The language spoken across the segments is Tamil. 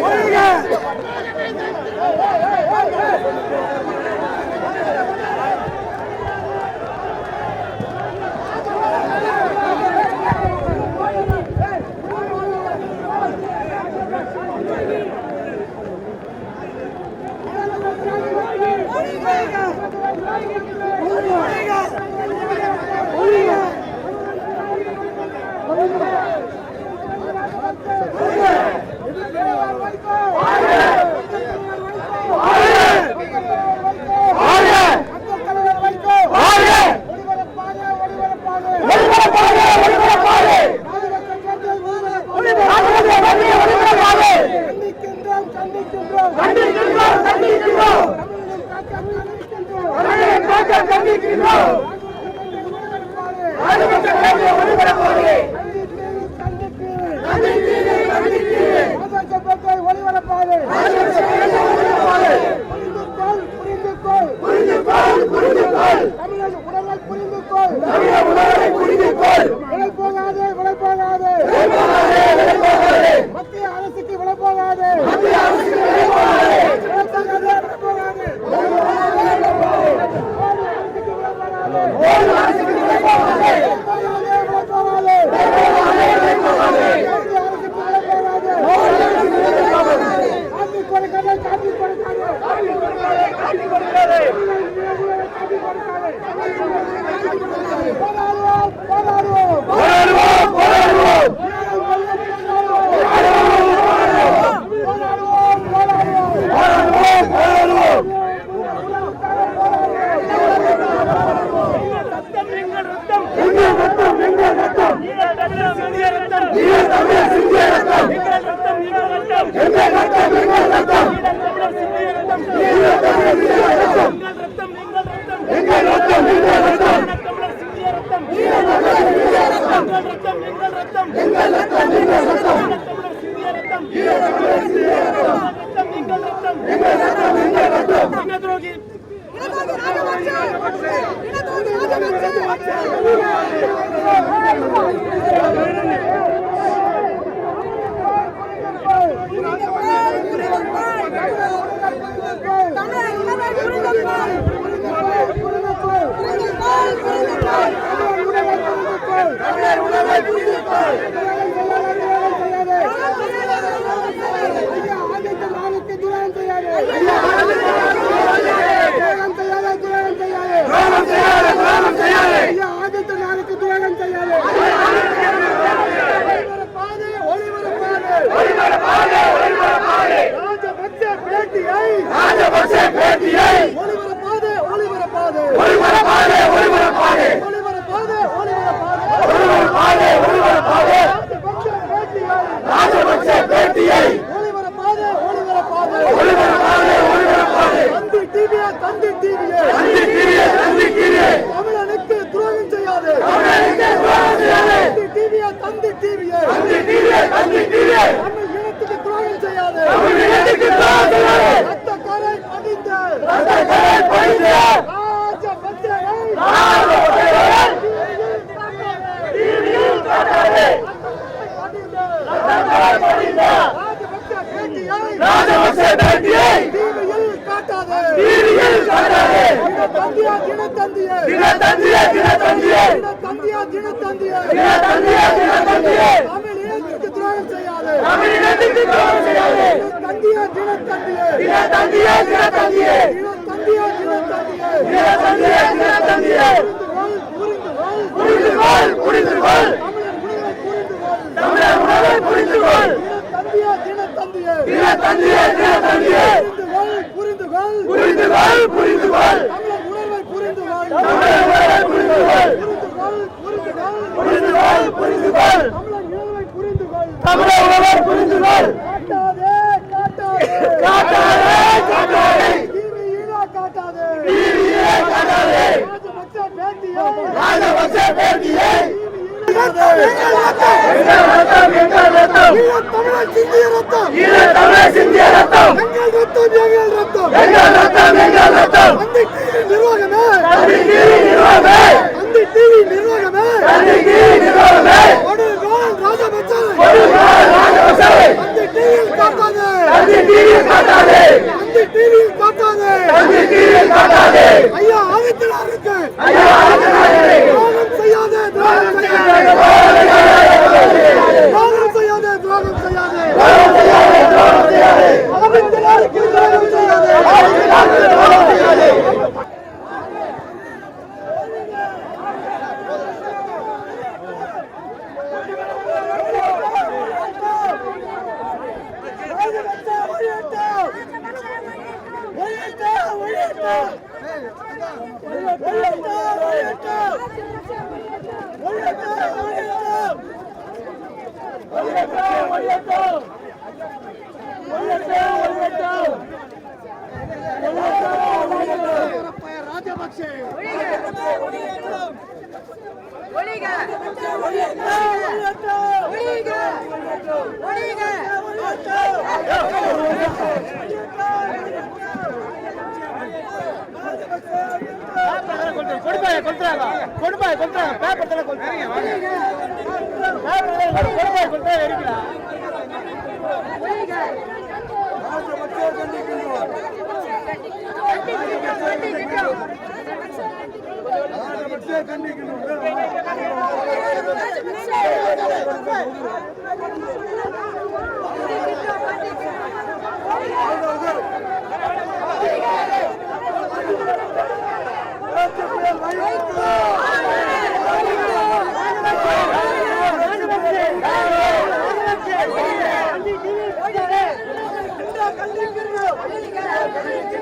Hallelujah! Thank you. Ready! Ready! ரத்தம் எங்கள் ரத்தம் எங்கள் ரத்தம் எங்கள் ரத்தம் தந்தியே தின தந்தியே தந்தியா தின தந்தியே தின தந்தியே தின தந்தியே புரிந்து கொள் புரிந்து கொள். புரிந்து கொள் புரிந்து கொள். ரத்தம் எங்கள் ரத்தம் எங்கள் ரத்தம் எங்கள் ரத்தம் எங்கள் ரத்தம் கொடுப்பாய கொடுத்துறாங்க கொடுப்பாய கொடுத்துறாங்க பேப்பர் தானே கொடுத்துறாங்க பேப்பர் கொடுப்பாய கொடுத்தா எரிக்கலாம் ஒழிக Right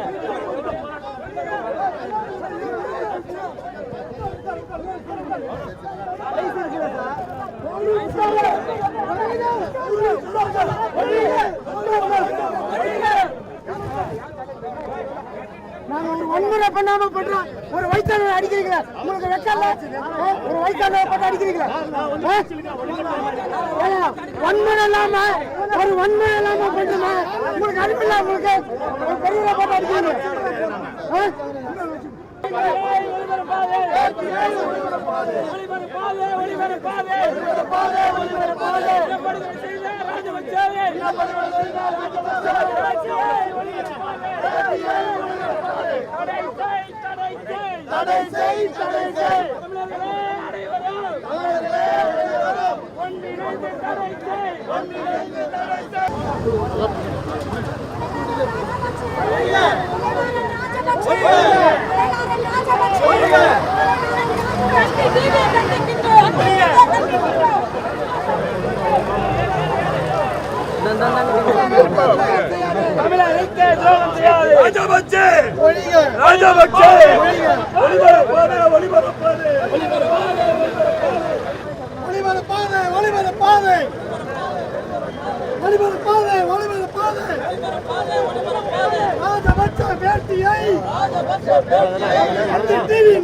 Yeah. வன்முறை பண்ணாம பண்றோம் ஒரு வயசான அடிக்கிறீங்களா? உங்களுக்கு வெக்கல ஒரு வயசான போட்டு அடிக்கிறீங்களா? வன்முறை இல்லாம ஒரு வன்முறை இல்லாம பண்றோமா உங்களுக்கு அனுப்பில்ல உங்களுக்கு? ஒரு பெரிய போட்டு அடிக்கிறீங்க ஆ? தடை செய் தடை செய் தமிழர்களே அனைவரும் தமிழர்களுக்கு துரோகம் செய்யாது ராஜபக்சே ராஜபக்சே ஒளிபரப்பாது ஒளிபரப்பாது ஒளிபரப்பாதை ஒளிபரப்பாதை ஒளிபரப்பாதை ஒளிபரப்பாதை ராஜபக்ச வேட்டியை டிவி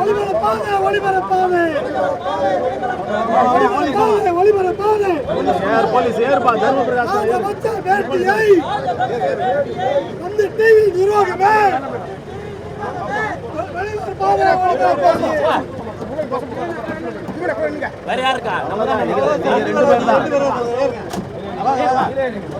ஒளிபரப்பாதை ஒளிபரப்பாதை. ஒளிபரப்பாதை ஒளிபரப்பாதை. ராஜபக்ச வேட்டியை அந்த டிவி நிர்வாகமே ஒளிபரப்பாதை. ஒளிபரப்பாதை கண்டிக்கின்றோம் கண்டிக்கின்றோம் கண்டிக்கின்றோம் கண்டிக்கின்றோம் ராஜபக்சவுக்கு ராஜபக்சே